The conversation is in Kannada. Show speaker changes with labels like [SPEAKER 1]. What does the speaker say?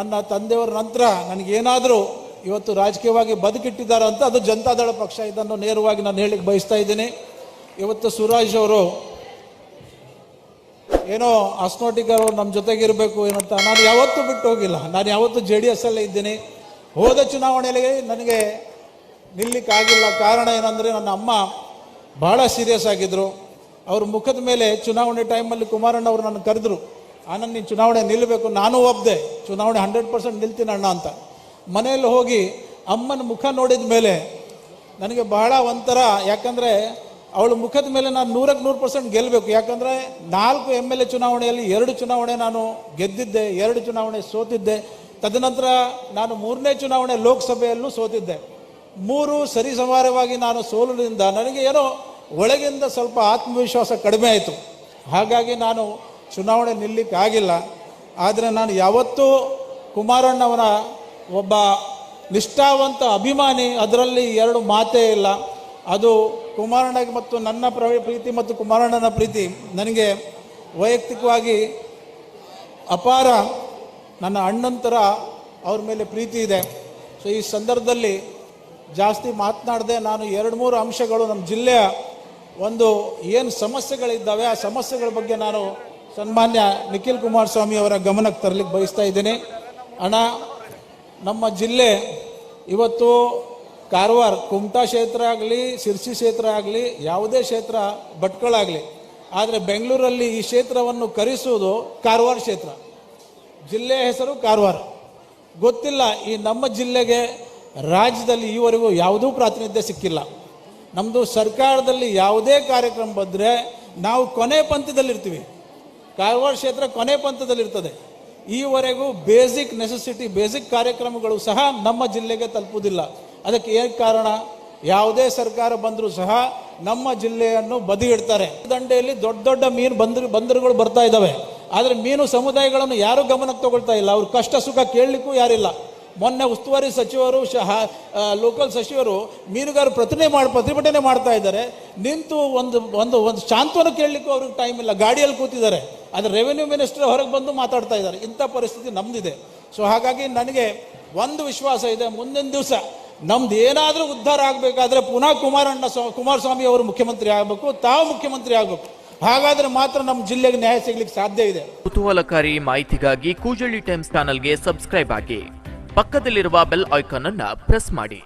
[SPEAKER 1] ನನ್ನ ತಂದೆಯವರ ನಂತರ ನನಗೇನಾದರೂ ಇವತ್ತು ರಾಜಕೀಯವಾಗಿ ಬದುಕಿಟ್ಟಿದ್ದಾರೆ ಅಂತ ಅದು ಜನತಾದಳ ಪಕ್ಷ ಇದನ್ನು ನೇರವಾಗಿ ನಾನು ಹೇಳಿಕ್ಕೆ ಬಯಸ್ತಾ ಇದ್ದೀನಿ. ಇವತ್ತು ಸುರಾಜ್ ಅವರು ಏನೋ ಅವರು ನಮ್ಮ ಜೊತೆಗಿರಬೇಕು ಏನಂತ ನಾನು ಯಾವತ್ತೂ ಬಿಟ್ಟು ಹೋಗಿಲ್ಲ. ನಾನು ಯಾವತ್ತೂ ಜೆ ಡಿ ಎಸ್ಸಲ್ಲೇ ಇದ್ದೀನಿ. ಹೋದ ಚುನಾವಣೆಯಲ್ಲಿ ನನಗೆ ನಿಲ್ಲಿಕ್ಕಾಗಿಲ್ಲ ಕಾರಣ ಏನಂದರೆ ನನ್ನ ಅಮ್ಮ ಭಾಳ ಸೀರಿಯಸ್ ಆಗಿದ್ದರು ಅವ್ರ ಮುಖದ ಮೇಲೆ ಚುನಾವಣೆ ಟೈಮಲ್ಲಿ ಕುಮಾರಣ್ಣ ಅವರು ನನ್ನ ಕರೆದ್ರು. ಆನಂದ್, ನೀನು ಚುನಾವಣೆ ನಿಲ್ಲಬೇಕು ನಾನು ಒಬ್ಬದೆ ಚುನಾವಣೆ ಹಂಡ್ರೆಡ್ ಪರ್ಸೆಂಟ್ ನಿಲ್ತೀನಿ ಅಣ್ಣ ಅಂತ. ಮನೆಯಲ್ಲಿ ಹೋಗಿ ಅಮ್ಮನ ಮುಖ ನೋಡಿದ ಮೇಲೆ ನನಗೆ ಬಹಳ ಒಂಥರ, ಯಾಕಂದರೆ ಅವಳ ಮುಖದ ಮೇಲೆ ನಾನು ನೂರಕ್ಕೆ ನೂರು ಪರ್ಸೆಂಟ್ ಗೆಲ್ಲಬೇಕು ಯಾಕಂದರೆ ನಾಲ್ಕು ಎಂ ಎಲ್ ಎ ಚುನಾವಣೆಯಲ್ಲಿ ಎರಡು ಚುನಾವಣೆ ನಾನು ಗೆದ್ದಿದ್ದೆ, ಎರಡು ಚುನಾವಣೆ ಸೋತಿದ್ದೆ. ತದನಂತರ ನಾನು ಮೂರನೇ ಚುನಾವಣೆ ಲೋಕಸಭೆಯಲ್ಲೂ ಸೋತಿದ್ದೆ. ಮೂರು ಸರಿಸಮಾರವಾಗಿ ನಾನು ಸೋಲಿನಿಂದ ನನಗೆ ಏನೋ ಒಳಗಿಂದ ಸ್ವಲ್ಪ ಆತ್ಮವಿಶ್ವಾಸ ಕಡಿಮೆ ಆಯಿತು. ಹಾಗಾಗಿ ನಾನು ಚುನಾವಣೆ ನಿಲ್ಲಿಕ್ಕಾಗಿಲ್ಲ, ಆದರೆ ನಾನು ಯಾವತ್ತೂ ಕುಮಾರಣ್ಣವರ ಒಬ್ಬ ನಿಷ್ಠಾವಂತ ಅಭಿಮಾನಿ, ಅದರಲ್ಲಿ ಎರಡು ಮಾತೇ ಇಲ್ಲ. ಅದು ಕುಮಾರಣ್ಣಗೆ ಮತ್ತು ನನ್ನ ಪ್ರ- ಪ್ರೀತಿ ಮತ್ತು ಕುಮಾರಣ್ಣನ ಪ್ರೀತಿ. ನನಗೆ ವೈಯಕ್ತಿಕವಾಗಿ ಅಪಾರ ನನ್ನ ಅಣ್ಣನ ಥರ ಅವ್ರ ಮೇಲೆ ಪ್ರೀತಿ ಇದೆ. ಸೊ, ಈ ಸಂದರ್ಭದಲ್ಲಿ ಜಾಸ್ತಿ ಮಾತನಾಡದೆ ನಾನು ಎರಡು ಮೂರು ಅಂಶಗಳು ನಮ್ಮ ಜಿಲ್ಲೆಯ ಒಂದು ಏನು ಸಮಸ್ಯೆಗಳಿದ್ದಾವೆ, ಆ ಸಮಸ್ಯೆಗಳ ಬಗ್ಗೆ ನಾನು ಸನ್ಮಾನ್ಯ ನಿಖಿಲ್ ಕುಮಾರಸ್ವಾಮಿ ಅವರ ಗಮನಕ್ಕೆ ತರಲಿಕ್ಕೆ ಬಯಸ್ತಾ ಇದ್ದೇನೆ. ಅಣ್ಣ, ನಮ್ಮ ಜಿಲ್ಲೆ ಇವತ್ತು ಕಾರವಾರ, ಕುಮಟಾ ಕ್ಷೇತ್ರ ಆಗಲಿ, ಶಿರ್ಸಿ ಕ್ಷೇತ್ರ ಆಗಲಿ, ಯಾವುದೇ ಕ್ಷೇತ್ರ ಭಟ್ಕಳಾಗಲಿ, ಆದರೆ ಬೆಂಗಳೂರಲ್ಲಿ ಈ ಕ್ಷೇತ್ರವನ್ನು ಕರೆಸುವುದು ಕಾರವಾರ ಕ್ಷೇತ್ರ. ಜಿಲ್ಲೆಯ ಹೆಸರು ಕಾರವಾರ. ಗೊತ್ತಿಲ್ಲ, ಈ ನಮ್ಮ ಜಿಲ್ಲೆಗೆ ರಾಜ್ಯದಲ್ಲಿ ಈವರೆಗೂ ಯಾವುದೂ ಪ್ರಾತಿನಿಧ್ಯ ಸಿಕ್ಕಿಲ್ಲ. ನಮ್ಮದು ಸರ್ಕಾರದಲ್ಲಿ ಯಾವುದೇ ಕಾರ್ಯಕ್ರಮ ಬಂದರೆ ನಾವು ಕೊನೆ ಪಂಥದಲ್ಲಿರ್ತೀವಿ ಕಾರವಾರ ಕ್ಷೇತ್ರ ಕೊನೆ ಪಂಥದಲ್ಲಿರ್ತದೆ ಈವರೆಗೂ ಬೇಸಿಕ್ ನೆಸೆಸಿಟಿ ಬೇಸಿಕ್ ಕಾರ್ಯಕ್ರಮಗಳು ಸಹ ನಮ್ಮ ಜಿಲ್ಲೆಗೆ ತಲುಪುವುದಿಲ್ಲ. ಅದಕ್ಕೆ ಏನು ಕಾರಣ? ಯಾವುದೇ ಸರ್ಕಾರ ಬಂದರೂ ಸಹ ನಮ್ಮ ಜಿಲ್ಲೆಯನ್ನು ಬದಿಗಿಡ್ತಾರೆ ದಂಡೆಯಲ್ಲಿ ದೊಡ್ಡ ದೊಡ್ಡ ಮೀನು ಬಂದರು, ಬಂದರುಗಳು ಬರ್ತಾ ಇದ್ದಾವೆ. ಆದರೆ ಮೀನು ಸಮುದಾಯಗಳನ್ನು ಯಾರೂ ಗಮನಕ್ಕೆ ತಗೊಳ್ತಾ ಇಲ್ಲ. ಅವ್ರ ಕಷ್ಟ ಸುಖ ಕೇಳಲಿಕ್ಕೂ ಯಾರಿಲ್ಲ. ಮೊನ್ನೆ ಉಸ್ತುವಾರಿ ಸಚಿವರು, ಶಹ ಲೋಕಲ್ ಸಚಿವರು ಮೀನುಗಾರ ಪ್ರತಿಭಟನೆ ಮಾಡಿ, ಪ್ರತಿಭಟನೆ ಮಾಡ್ತಾ ಇದ್ದಾರೆ. ನಿಂತು ಒಂದು ಒಂದು ಒಂದು ಶಾಂತವನ್ನು ಕೇಳಲಿಕ್ಕೂ ಅವ್ರಿಗೆ ಟೈಮ್ ಇಲ್ಲ. ಗಾಡಿಯಲ್ಲಿ ಕೂತಿದ್ದಾರೆ. ಆದರೆ ರೆವೆನ್ಯೂ ಮಿನಿಸ್ಟರ್ ಹೊರಗೆ ಬಂದು ಮಾತಾಡ್ತಾ ಇದ್ದಾರೆ. ಇಂಥ ಪರಿಸ್ಥಿತಿ ನಮ್ಮದಿದೆ ಸೊ ಹಾಗಾಗಿ ನನಗೆ ಒಂದು ವಿಶ್ವಾಸ ಇದೆ, ಮುಂದಿನ ದಿವಸ ನಮ್ದು ಏನಾದರೂ ಉದ್ಧಾರ ಆಗಬೇಕಾದ್ರೆ ಪುನಃ ಕುಮಾರಣ್ಣ ಸ್ವಾ, ಕುಮಾರಸ್ವಾಮಿ ಅವರು ಮುಖ್ಯಮಂತ್ರಿ ಆಗಬೇಕು, ತಾವು ಮುಖ್ಯಮಂತ್ರಿ ಆಗಬೇಕು. ಹಾಗಾದ್ರೆ ಮಾತ್ರ ನಮ್ಮ ಜಿಲ್ಲೆಗೆ ನ್ಯಾಯ ಸಿಗ್ಲಿಕ್ಕೆ ಸಾಧ್ಯ ಇದೆ.
[SPEAKER 2] ಕುತೂಹಲಕಾರಿ ಮಾಹಿತಿಗಾಗಿ ಕೂಜಳ್ಳಿ ಟೈಮ್ಸ್ ಚಾನಲ್ಗೆ ಸಬ್ಸ್ಕ್ರೈಬ್ ಆಗಿ. ಪಕ್ಕದಲ್ಲಿರುವ ಬೆಲ್ ಐಕಾನ್ ಅನ್ನ ಪ್ರೆಸ್ ಮಾಡಿ.